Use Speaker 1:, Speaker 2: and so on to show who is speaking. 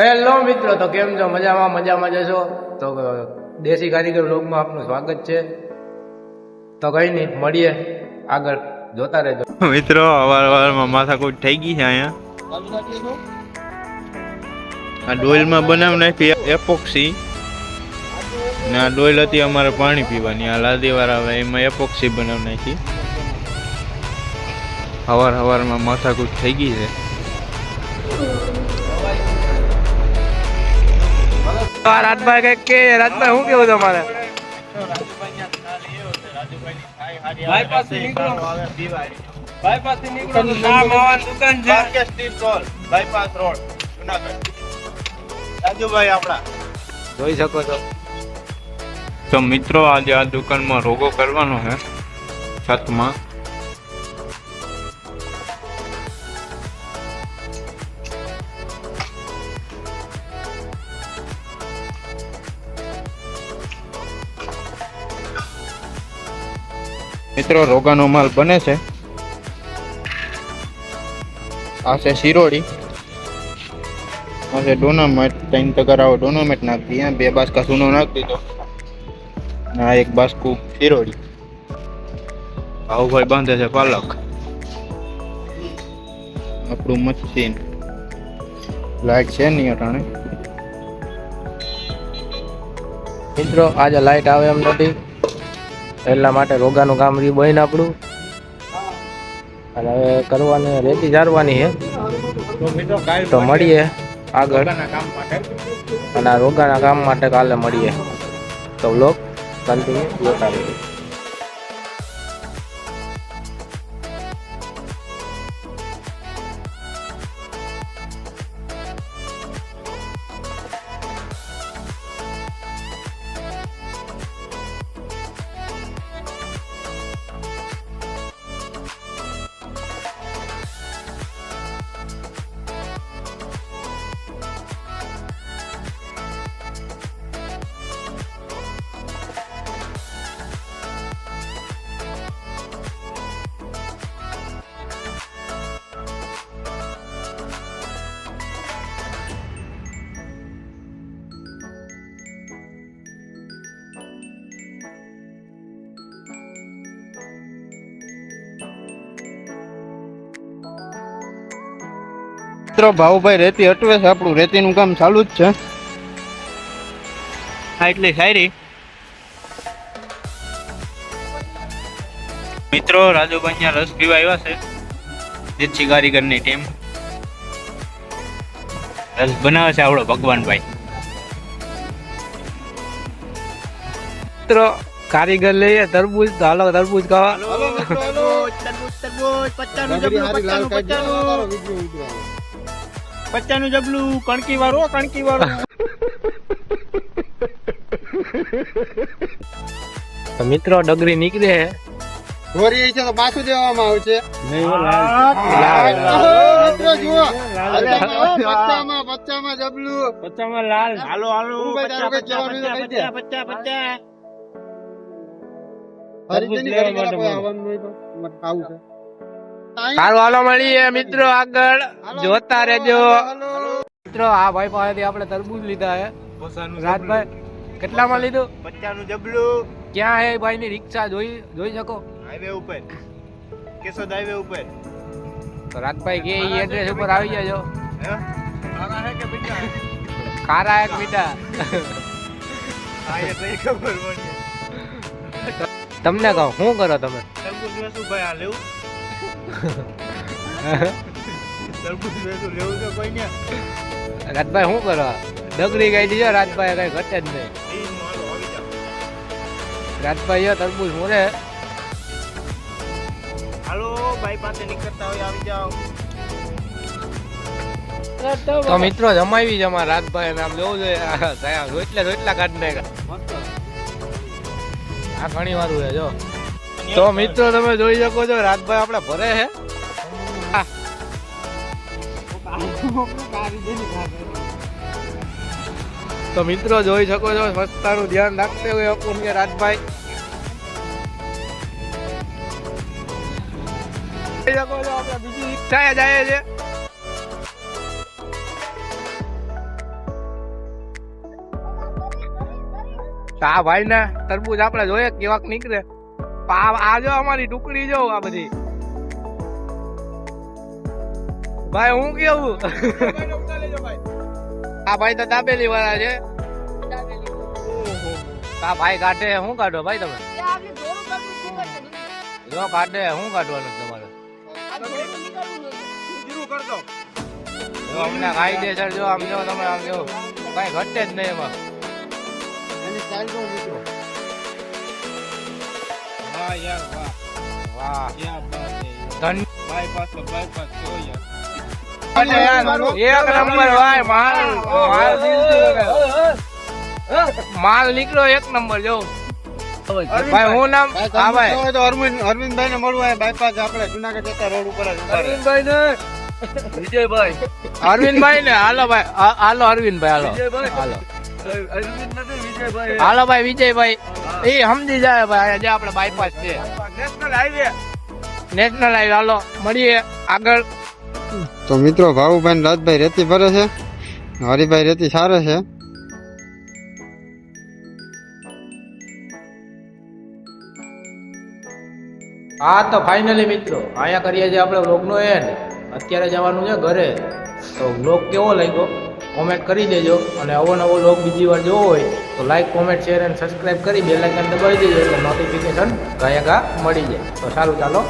Speaker 1: Hello મિત્રો, તો કેમ છો? મજામાં મજામાં જશો? તો દેશી કારીગર લોગમાં આપનું સ્વાગત છે. તો કઈ નહીં મળીએ આગળ, જોતા રહેજો.
Speaker 2: મિત્રો, અવાર અવારમાં માથાકૂટ થઈ ગઈ છે અહીંયા. આ ડોઇલમાં બનાવી નાખી એપોક્સી. ને આ ડોલ હતી અમારે પાણી પીવાની, આ લાદીવાર આવે એમાં એપોક્સી બનાવી નાખી. હવાર હવારમાં માથાકૂટ થઈ ગઈ છે.
Speaker 1: રાજભાઈ કંઈક કે રાજભાઈ શું કેવું તમારે? જોઈ શકો છો.
Speaker 2: તો મિત્રો આજે આ દુકાનમાં રોગો કરવાનો છે છતમાં. મિત્રો રોગાનો માલ બને છે. આ છે શિરોડી. આ છે ડોનામેટ. ત્રણ તગારાઓ ડોનામેટ નાખી દીધા બે બાસકા સૂનો નાખી દીધો. આ એક બાસ્કુ શિરોડી. ભાવભાઈ બાંધે છે પાલક. આપણું મશીન. લાઈટ છે નહીં અટાણે
Speaker 1: મિત્રો આજે લાઈટ આવે એમ નથી. એટલા માટે રોગાનું કામ રી બહેન આપણું. અને હવે કરવાની, રેતી જારવાની છે. તો મળીએ આગળ. અને આ રોગાના કામ માટે કાલે મળીએ. તો લોક કન્ટિન્યુ જોતા રહેજો
Speaker 2: મિત્રો ભાવભાઈ રેતી હટવે છે આપણું રેતીનું કામ ચાલુ જ છે. હા એટલે શાયરી મિત્રો રાજુભાઈ રસ પીવા આવ્યા છે. જેથી કારીગરની ટીમ. રસ બનાવે છે આપણો ભગવાનભાઈ.
Speaker 1: મિત્રો કારીગર લઈએ તરબૂજ તો હાલો તરબૂજ ખાવા.
Speaker 2: પચાનું જબલું કણકી વાળો કણકી વાળો
Speaker 1: તો મિત્રો ડગરી નીકળે છે
Speaker 3: છે તો પાછું દેવામાં આવશે મિત્રો જુઓ. પચ્ચામાં પચ્ચામાં જબલું.
Speaker 2: પચામાં લાલ. હાલો હાલો
Speaker 3: પચ્ચા પચ્ચા કઈ કહેવાનું હોય તો કહી દે.
Speaker 2: પચા પચા
Speaker 3: ફરીથી નહીં કરી આવવાનું હોય તો? મત છે.
Speaker 1: સારું હાલો મળીએ મિત્રો આગળ. જોતા રહેજો. મિત્રો આ ભાઈ પાસેથી આપણે તરબૂજ લીધા હે રાજભાઈ કેટલામાં લીધું?
Speaker 2: પચાનું જબલું.
Speaker 1: ક્યાં હે ભાઈ ની રિક્ષા? જોઈ જોઈ શકો?
Speaker 2: હાઈવે ઉપર. કેશોદ હાઈવે ઉપર.
Speaker 1: તો રાજભાઈ કે ઈ એડ્રેસ ઉપર આવી જજો.
Speaker 2: કારા હે? કે બીટા
Speaker 1: કારા એક મીઠા?
Speaker 2: આ એ તો ખબર પડી?
Speaker 1: તમને કહો શું કરો તમે?
Speaker 2: તરબૂજ વેચું ભાઈ આ લેવું.
Speaker 1: રાજભાઈ શું કરો? ડગરી ગઈ દીજો રાજભાઈ કઈ ઘટે જ નહીં. રાજભાઈ જો તરબૂજ મોરે.
Speaker 2: હાલો ભાઈ પાસે નીકળતા હોય આવી જાઓ.
Speaker 1: તો મિત્રો જમાવી જ અમારા રાજભાઈ નામ લેવું જોઈએ. રોટલા રોટલા કાઢ નાખ્યા. આ ઘણી વાર હોય જો. તો મિત્રો, તમે જોઈ શકો છો, રાજભાઈ આપણે ભરે છે. તો મિત્રો, જોઈ શકો છો, સ્વચ્છતાનું ધ્યાન રાખતે હોય અપૂર્ણ રાજભાઈ. જોઈ શકો છો, આપણે બીજી ઈચ્છા જાય છે. હા ભાઈ ના તરબૂજ આપણે જોઈએ, કેવાક નીકળે. આ આ જો અમારી ટુકડી જો આ બધી. ભાઈ હું કેવું? આ ભાઈ તો દાબેલી વાળા છે. આ ભાઈ કાઢે શું કાઢો ભાઈ તમે? જો કાઢે શું કાઢવાનું તમારે? જો અમને કાયદેસર જો આમ જો તમે આમ જો. કઈ ઘટે જ નહીં એમાં.
Speaker 2: વાહ યાર વાહ.
Speaker 1: વાહ
Speaker 2: ક્યાં બાત છે
Speaker 1: ધન
Speaker 2: બાયપાસ તો બાયપાસ જો યાર
Speaker 1: એક નંબર ભાઈ માલ માલ માલ નીકળ્યો એક નંબર જો ભાઈ હું નામ હા ભાઈ.
Speaker 3: તો અરવિંદ અરવિંદભાઈ ને મળવું બાયપાસ આપણે જુનાગઢ જતા રોડ ઉપર અરવિંદભાઈ ને વિજયભાઈ
Speaker 1: અરવિંદભાઈ ને હાલો ભાઈ. હાલો અરવિંદભાઈ હાલો. હાલો. હાલો ભાઈ વિજયભાઈ. એ સમજી જાય ભાઈ આજે આપણે બાયપાસ છે. નેશનલ હાઈવે નેશનલ હાઈવે હાલો મળીએ આગળ.
Speaker 3: તો મિત્રો ભાવુભાઈ રાજભાઈ રેતી ભરે છે. હરિભાઈ રેતી સારે છે.
Speaker 1: હા તો ફાઇનલી મિત્રો અહીંયા કરીએ છીએ આપણે વ્લોગનો એન્ડ અત્યારે જવાનું છે ઘરે. તો વ્લોગ કેવો લાગ્યો? કોમેન્ટ કરી દેજો અને આવો નવો વ્લોગ બીજી વાર જોવો હોય તો લાઈક કોમેન્ટ શેર અને સબસ્ક્રાઇબ કરી બેલાઇકન દબાવી દેજો એટલે નોટિફિકેશન ગયા મળી જાય. તો સારું, ચાલો.